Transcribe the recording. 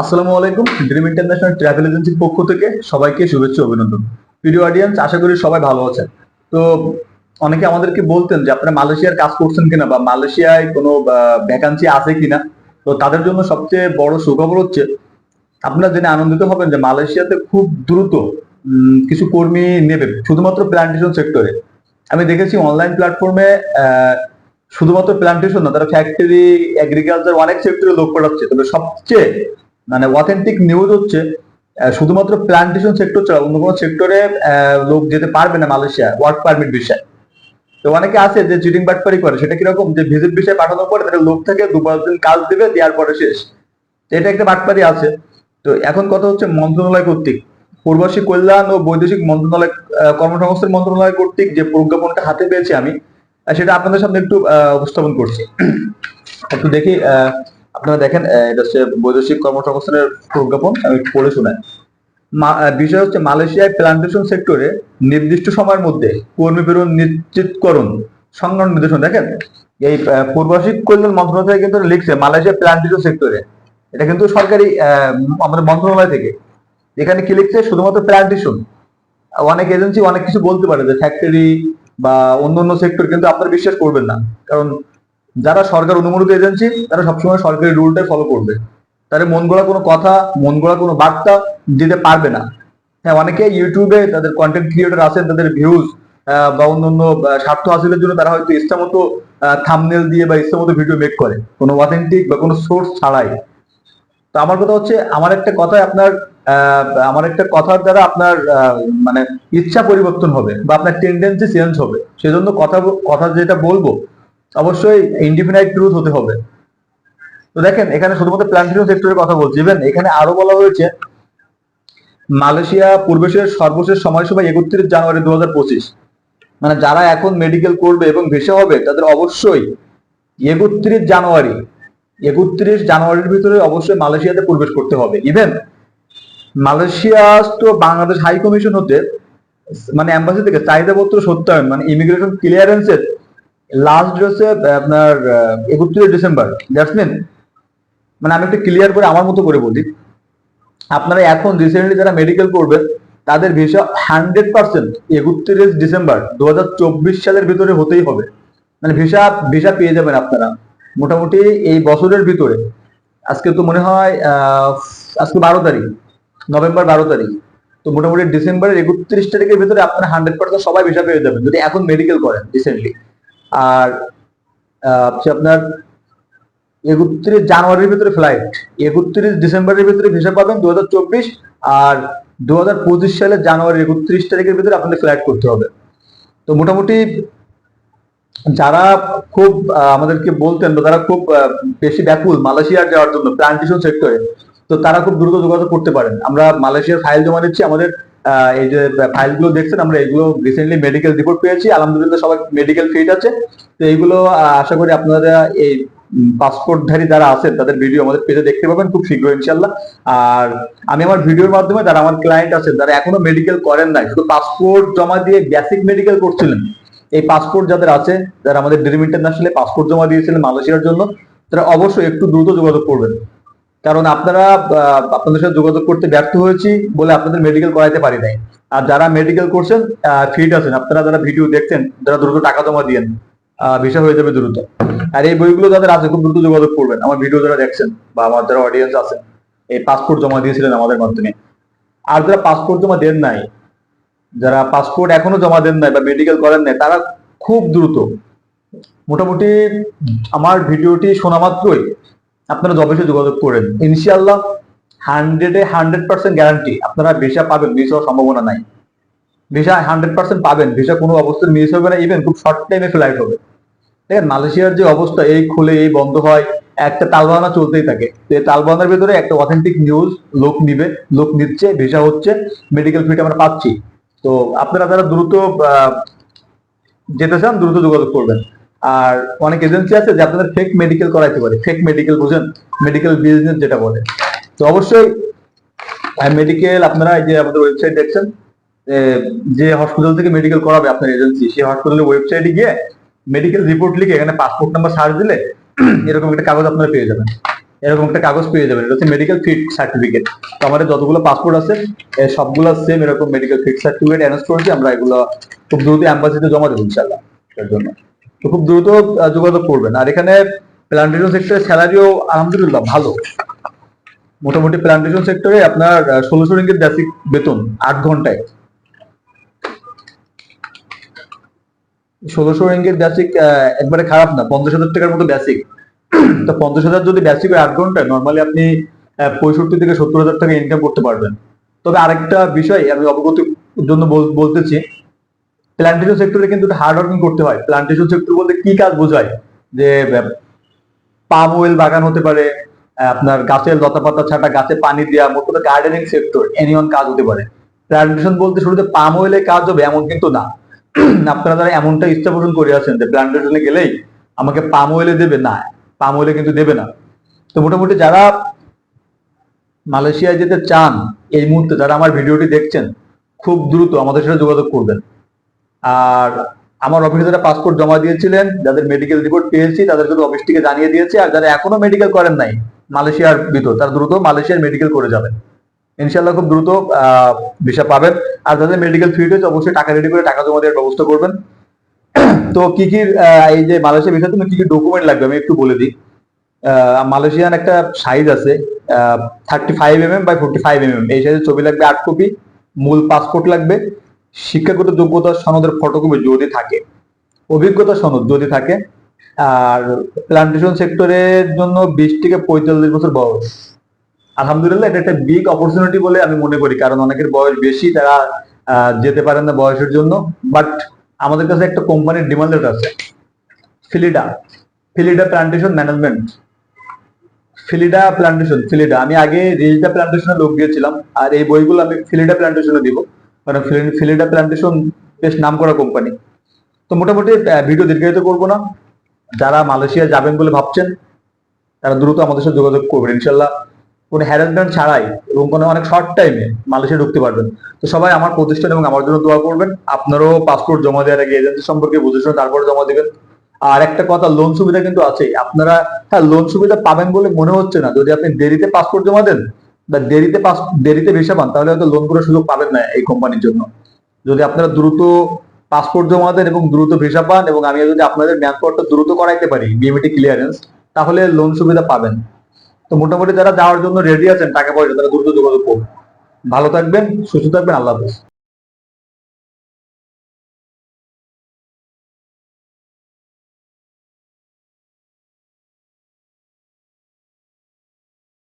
আসসালামু আলাইকুম dream international travel এজেন্সির পক্ষ থেকে সবাইকে শুভেচ্ছা অভিনন্দন। ভিডিও অডিয়েন্স আশা করি সবাই ভালো আছেন। তো অনেকে আমাদেরকে বলতেন যে, আপনারা মালয়েশিয়ার কাজ করছেন কিনা বা মালয়েশিয়ায় কোনো ভ্যাকান্সি আছে কিনা? তো তাদের জন্য সবচেয়ে বড় সুখবর হচ্ছে, আপনারা জেনে আনন্দিত হবেন যে মালয়েশিয়াতে খুব দ্রুত কিছু কর্মী নেবে, শুধুমাত্র প্ল্যান্টেশন সেক্টরে আমি দেখেছি অনলাইন প্ল্যাটফর্মে শুধুমাত্র প্ল্যান্টেশন না, তারা ফ্যাক্টরি এগ্রিকালচার অনেক সেক্টরে লোক পাঠাচ্ছে। তবে সবচেয়ে মানে অথেন্টিক নিউজ হচ্ছে শুধুমাত্র প্ল্যান্টেশন সেক্টর ছাড়া অন্য কোনো সেক্টরে লোক যেতে পারবে না মালয়েশিয়া ওয়ার্ক পারমিট বিষয়। তো অনেকে আছে যে চিটিং বাটপারি করে সেটা কীরকম? যে ভিজিট বিষয় পাঠানোর পরে তাদের লোক থাকে দু পাঁচ দিন কাজ দেবে দেওয়ার পরে শেষ। এটা একটা বাটপারি আছে। তো এখন কথা হচ্ছে মন্ত্রণালয় কর্তৃক। পূর্বাসী কল্যাণ ও বৈদেশিক মন্ত্রণালয় কর্মসংস্থান মন্ত্রণালয় কর্তৃক যে প্রজ্ঞাপনটা হাতে পেয়েছি আমি সেটা আপনাদের সামনে একটু উপস্থাপন করছি। একটু দেখি আহ, আপনারা দেখেন এটা হচ্ছে বৈদেশিক কর্মসংস্থানের প্রজ্ঞাপন, আমি পড়ে শোনাই। বিষয় হচ্ছে মালয়েশিয়ায় প্ল্যান্টেশন সেক্টরে নির্দিষ্ট সময়ের মধ্যে কর্মী প্রেরণ নিশ্চিতকরণ সংগ্রাম নির্দেশন, দেখেন? এই পূর্বাসিক কল্যাণ মন্ত্রণালয় কিন্তু লিখছে মালয়েশিয়া প্ল্যান্টেশন সেক্টরে। এটা কিন্তু সরকারি আমাদের মন্ত্রণালয় থেকে। এখানে কি লিখছে? শুধুমাত্র প্ল্যান্টেশন অনেক এজেন্সি অনেক কিছু বলতে পারে যে ফ্যাক্টরি বা অন্য অন্য সেক্টর কিন্তু আপনারা বিশ্বাস করবেন না। কারণ যারা সরকার অনুমোদিত এজেন্সি তারা সবসময় সরকারি রুলটাই ফলো করবে। তাদের মন গড়া কোনো কথা, মন গড়া কোনো বার্তা দিতে পারবে না। হ্যাঁ অনেকে ইউটিউবে তাদের কন্টেন্ট ক্রিয়েটর আছেন তাদের ভিউজ বা অন্য অন্য স্বার্থ হাসিলের জন্য তারা হয়তো ইচ্ছা মতো থামনেল দিয়ে বা ইচ্ছা মতো ভিডিও মেক করে। কোনো অথেন্টিক বা কোনো সোর্স ছাড়াই। তো আমার কথা হচ্ছে, আমার একটা কথায় আপনার আমার একটা কথার দ্বারা আপনার মানে ইচ্ছা পরিবর্তন হবে বা আপনার টেন্ডেন্সি চেঞ্জ হবে। সেজন্য কথা কথা যেটা বলব অবশ্যই ইন্ডিপেন্ডেন্ট ট্রুথ হতে হবে। তো দেখেন, এখানে শুধুমাত্র প্ল্যান্টেশন সেক্টরের কথা বলছি। ইভেন এখানে আরও বলা হয়েছে, মালয়েশিয়া পূর্বেশের সর্বশেষ সময়সীমা একত্রিশ জানুয়ারি দু হাজার পঁচিশ। মানে যারা এখন মেডিকেল করবে এবং ভেসে হবে, তাদের অবশ্যই একত্রিশ জানুয়ারি, একত্রিশ জানুয়ারির ভিতরে অবশ্যই মালয়েশিয়াতে প্রবেশ করতে হবে। ইভেন মালয়েশিয়া তো বাংলাদেশ হাই কমিশন হতে মানে এম্বাসি থেকে চাহিদাপত্র সত্যায়ন মানে ইমিগ্রেশন ক্লিয়ারেন্সের লাস্ট ডেটে আপনার একত্রিশ ডিসেম্বর। দ্যাটস মিন আমি একটু ক্লিয়ার করে আমার মতো করে বলি। আপনারা এখন রিসেন্টলি যারা মেডিকেল করবেন, তাদের ভিসা হান্ড্রেড পার্সেন্ট একত্রিশ ডিসেম্বর দু হাজার চব্বিশ সালের ভিতরে হতেই হবে। মানে ভিসা ভিসা পেয়ে যাবেন আপনারা। মোটামুটি এই বছরের ভিতরে। আজকে তো মনে হয় আজকে বারো তারিখ, নভেম্বর বারো তারিখ। তো মোটামুটি ডিসেম্বরের একত্রিশ তারিখের ভিতরে আপনারা হান্ড্রেড পার্সেন্ট সবাই ভিসা পেয়ে যাবেন, যদি এখন মেডিকেল করেন রিসেন্টলি আর আপনার একত্রিশ জানুয়ারির ভিতরে ফ্লাইট একত্রিশ ডিসেম্বরের ভিতরে ভিসা পাবেন দু হাজার চব্বিশ আর দু হাজার পঁচিশ সালের জানুয়ারি একত্রিশ তারিখের ভিতরে আপনাদের ফ্লাইট করতে হবে। তো মোটামুটি যারা খুব আমাদেরকে বলতেন বা তারা খুব বেশি ব্যাকুল মালয়েশিয়ার যাওয়ার জন্য প্ল্যান্টেশন সেক্টরে, তো তারা খুব দ্রুত যোগাযোগ করতে পারেন। আমরা মালয়েশিয়ার ফাইল জমা দিচ্ছি, আমাদের এই যে ফাইলগুলো দেখছেন, আমরা এগুলো রিসেন্টলি মেডিকেল রিপোর্ট পেয়েছি। আলহামদুলিল্লাহ সবাই মেডিকেল ফিট আছে। তো এইগুলো আশা করি আপনারা এই পাসপোর্টধারী যারা আছেন, তাদের ভিডিও আমাদের পেজে দেখতে পাবেন খুব শীঘ্র ইনশাল্লাহ আর আমি আমার ভিডিওর মাধ্যমে যারা আমার ক্লায়েন্ট আছেন, যারা এখনও মেডিকেল করেন নাই, শুধু পাসপোর্ট জমা দিয়ে বেসিক মেডিকেল করছিলেন, এই পাসপোর্ট যাদের আছে, যারা আমাদের ড্রিম ইন্টারন্যাশনালে পাসপোর্ট জমা দিয়েছিলেন মালয়েশিয়ার জন্য, তারা অবশ্যই একটু দ্রুত যোগাযোগ করবেন। কারণ আপনারা আপনাদের সাথে যোগাযোগ করতে ব্যর্থ হয়েছি বলে আপনাদের মেডিকেল করাইতে পারি নাই। আর যারা মেডিকেল করছেন ফিট আছেন, আপনারা যারা ভিডিও দেখছেন, যারা দ্রুত টাকা জমা দিয়েন ভিসা হয়ে যাবে দ্রুত। আর এই বইগুলো যাদের আছে, খুব দ্রুত যোগাযোগ করবেন। আমার ভিডিও যারা দেখছেন বা আমার যারা অডিয়েন্স আছেন, এই পাসপোর্ট জমা দিয়েছিলেন আমাদের মাধ্যমে। আর যারা পাসপোর্ট জমা দেন নাই, যারা পাসপোর্ট এখনও জমা দেন নাই বা মেডিকেল করেন নাই, তারা খুব দ্রুত। মোটামুটি আমার ভিডিওটি শোনা মাত্রই আপনারা অবশ্যই যোগাযোগ করেন। ইনশাল্লাহ হান্ড্রেডে হান্ড্রেড পার্সেন্ট গ্যারান্টি আপনারা ভিসা পাবেন মিস হওয়ার সম্ভাবনা নাই। ভিসা হান্ড্রেড পার্সেন্ট পাবেন ভিসা কোনো অবস্থায় মিস হবে না ইভেন খুব শর্ট টাইমে ফ্লাইট হবে। দেখেন মালয়েশিয়ার যে অবস্থা, এই খুলে এই বন্ধ হয়, একটা তালবাহানা চলতেই থাকে। তো এই তালবাহানার ভিতরে একটা অথেন্টিক নিউজ লোক নিবে, লোক নিচ্ছে ভিসা হচ্ছে মেডিকেল ফিট আমরা পাচ্ছি। তো আপনারা যারা দ্রুত যেতে চান, দ্রুত যোগাযোগ করবেন। আর অনেক এজেন্সি আছে যে আপনাদের ফেক মেডিকেল করাইতে পারে। ফেক মেডিকেল বুঝেন? মেডিকেল বিজনেস যেটা বলে। তো অবশ্যই মেডিকেল আপনারা এই যে আমাদের ওয়েবসাইট দেখছেন যে হসপিটাল থেকে মেডিকেল করাবে আপনার এজেন্সি সেই হসপিটালের ওয়েবসাইটে গিয়ে মেডিকেল রিপোর্ট লিখে এখানে পাসপোর্ট নাম্বার সার্চ দিলে এরকম একটা কাগজ আপনারা পেয়ে যাবেন। এরকম একটা কাগজ পেয়ে যাবেন। এটা হচ্ছে মেডিকেল ফিট সার্টিফিকেট তো আমাদের যতগুলো পাসপোর্ট আছে সবগুলো সেম এরকম মেডিকেল ফিট সার্টিফিকেট অ্যানাউন্স করেছি। আমরা এগুলো খুব দ্রুত অ্যাম্বাসিতে জমা দেবো ইনশাল্লাহ জন্য। তো খুব দ্রুত যোগাযোগ করবেন। আর এখানে প্ল্যান্টেশন সেক্টরের স্যালারিও আলহামদুলিল্লাহ ভালো। মোটামুটি প্ল্যান্টেশন সেক্টরে আপনার ষোলোশো রিঙ্গিত বেসিক বেতন আট ঘন্টায়। ষোলোশো রিঙ্গিত বেসিক একবারে খারাপ না, পঞ্চাশ হাজার টাকার মতো বেসিক তো পঞ্চাশ হাজার যদি বেসিক হয় আট ঘন্টায় নর্মালি আপনি পঁয়ষট্টি থেকে সত্তর হাজার টাকা ইনকাম করতে পারবেন। তবে আরেকটা বিষয় আমি অবগতির জন্য বল- বলতেছি প্ল্যান্টেশন সেক্টরে কিন্তু হার্ড ওয়ার্কিং করতে হয়। প্ল্যান্টেশন সেক্টর বলতে কি কাজ বোঝায়? যে পাম ওয়েল বাগান হতে পারে আপনার গাছের লতা পাতা ছাটা, গাছে পানি দেওয়া কথা গার্ডেনিং সেক্টর এনিওয়ান কাজ হতে পারে। প্ল্যান্টেশন বলতে শুরুতে পাম অয়েলে কাজ হবে এমন কিন্তু না। আপনারা যারা এমনটা ইচ্ছা পোষণ করে আছেন যে প্ল্যান্টেশনে গেলেই আমাকে পাম অয়েলে দেবে, না পাম অয়েলে কিন্তু দেবে না। তো মোটামুটি যারা মালয়েশিয়ায় যেতে চান, এই মুহূর্তে যারা আমার ভিডিওটি দেখছেন, খুব দ্রুত আমাদের সাথে যোগাযোগ করবেন। আর আমার অফিসে যারা পাসপোর্ট জমা দিয়েছিলেন, যাদের মেডিকেল রিপোর্ট পেয়েছি, তাদের কিন্তু অফিস থেকে জানিয়ে দিয়েছে। আর যারা এখনও মেডিকেল করেন নাই, মালয়েশিয়ার ভিতর, তারা দ্রুত মালয়েশিয়ার মেডিকেল করে যাবেন। ইনশাল্লাহ খুব দ্রুত ভিসা পাবেন। আর যাদের মেডিকেল ফিট হয়েছে, অবশ্যই টাকা রেডি করে টাকা জমা দেওয়ার ব্যবস্থা করবেন। তো কি কি এই যে মালয়েশিয়া ভিসা তুমি কি কি ডকুমেন্ট লাগবে? আমি একটু বলে দিই। মালয়েশিয়ান একটা সাইজ আছে thirty five M M by forty five M M এই সাইজের ছবি লাগবে আট কপি মূল পাসপোর্ট লাগবে। শিক্ষাগত যোগ্যতা সনদের ফটোকপি যদি থাকে, অভিজ্ঞতা সনদ যদি থাকে, আর প্লান্টেশন সেক্টরের জন্য বিশ থেকে পঁয়তাল্লিশ বছর বয়স। আলহামদুলিল্লাহ, এটা একটা বিগ অপরচুনিটি বলে আমি মনে করি, কারণ অনেকের বয়স বেশি, তারা যেতে পারেন না বয়সের জন্য। বাট আমাদের কাছে একটা কোম্পানির ডিমান্ড লেটার আছে। ফিলিডা ফিলিডা প্লান্টেশন ম্যানেজমেন্ট ফিলিডা প্লান্টেশন ফিলিডা। আমি আগে রিজডা প্লান্টেশনে লোক দিয়েছিলাম আর এই বইগুলো আমি ফিলিডা প্লান্টেশনে দিব। কারণ ফিলিডা প্লান্টেশন বেশ নাম করা কোম্পানি তো মোটামুটি ভিডিও দীর্ঘায়িত করব না। যারা মালয়েশিয়া যাবেন বলে ভাবছেন, তারা দ্রুত আমাদের সাথে যোগাযোগ করবেন। ইনশাল্লাহ কোনো হ্যারাসমেন্ট ছাড়াই এবং কোনো অনেক শর্ট টাইমে মালয়েশিয়া ঢুকতে পারবেন। তো সবাই আমার প্রতিষ্ঠান এবং আমার জন্য দোয়া করবেন। আপনারও পাসপোর্ট জমা দেওয়ার আগে এজেন্সি সম্পর্কে বুঝে শুনে তারপরে জমা দিবেন। আর একটা কথা লোন সুবিধা কিন্তু আছে আপনারা হ্যাঁ লোন সুবিধা পাবেন বলে মনে হচ্ছে না। যদি আপনি দেরিতে পাসপোর্ট জমা দেন দেরিতে পাস, দেরিতে ভিসা পান, তাহলে হয়তো লোন করার সুযোগ পাবেন না এই কোম্পানির জন্য। যদি আপনারা দ্রুত পাসপোর্ট জমা দেন এবং দ্রুত ভিসা পান এবং আমি যদি আপনাদের ম্যান পাওয়ারটা দ্রুত করাইতে পারি বিএমটি ক্লিয়ারেন্স তাহলে লোন সুবিধা পাবেন। তো মোটামুটি যারা যাওয়ার জন্য রেডি আছেন, টাকা পয়সা, তারা দ্রুত যোগাযোগ করুন। ভালো থাকবেন, সুস্থ থাকবেন, আল্লাহ হাফেজ।